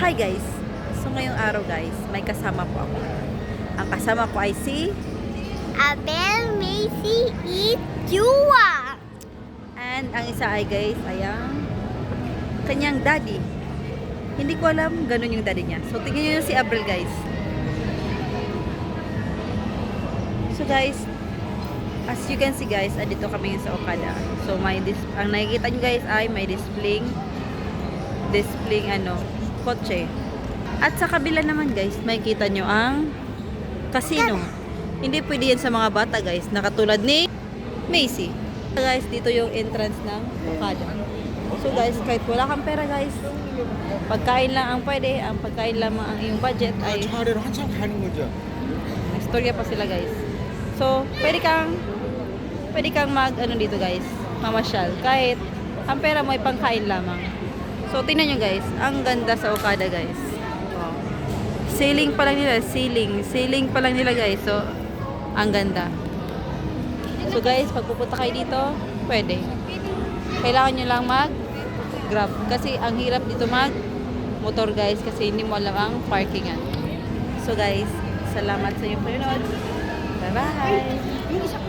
Hi guys! So ngayong araw guys, may kasama po ako. Ang kasama ko ay si Abel Macy Itua. and ang isa ay guys ay ang kanyang daddy. Hindi ko alam ganun yung daddy niya. So tingnan niyo si Abril guys. So guys, as you can see guys, andito kami sa Okada. So may dis ang nakikita niyo guys ay may displaying displaying ano, kotse. At sa kabila naman guys, may kita nyo ang casino. Hindi pwede yan sa mga bata guys, nakatulad ni Macy. Guys, dito yung entrance ng Okada. So guys, kahit wala kang pera guys, pagkain lang ang pwede, ang pagkain lamang ang iyong budget ay... Istorya pa sila guys. So, pwede kang, pwede kang mag, ano dito guys, mamasyal. Kahit ang pera mo ay pangkain lamang. So, tingnan nyo guys, ang ganda sa Okada guys. Oh. Ceiling pa lang nila, ceiling. Ceiling pa lang nila guys. So, ang ganda. So guys, pag pupunta kayo dito, pwede. Kailangan nyo lang mag grab. Kasi ang hirap dito mag motor guys kasi hindi mo alam ang parkingan. So guys, salamat sa inyong panonood. Bye-bye!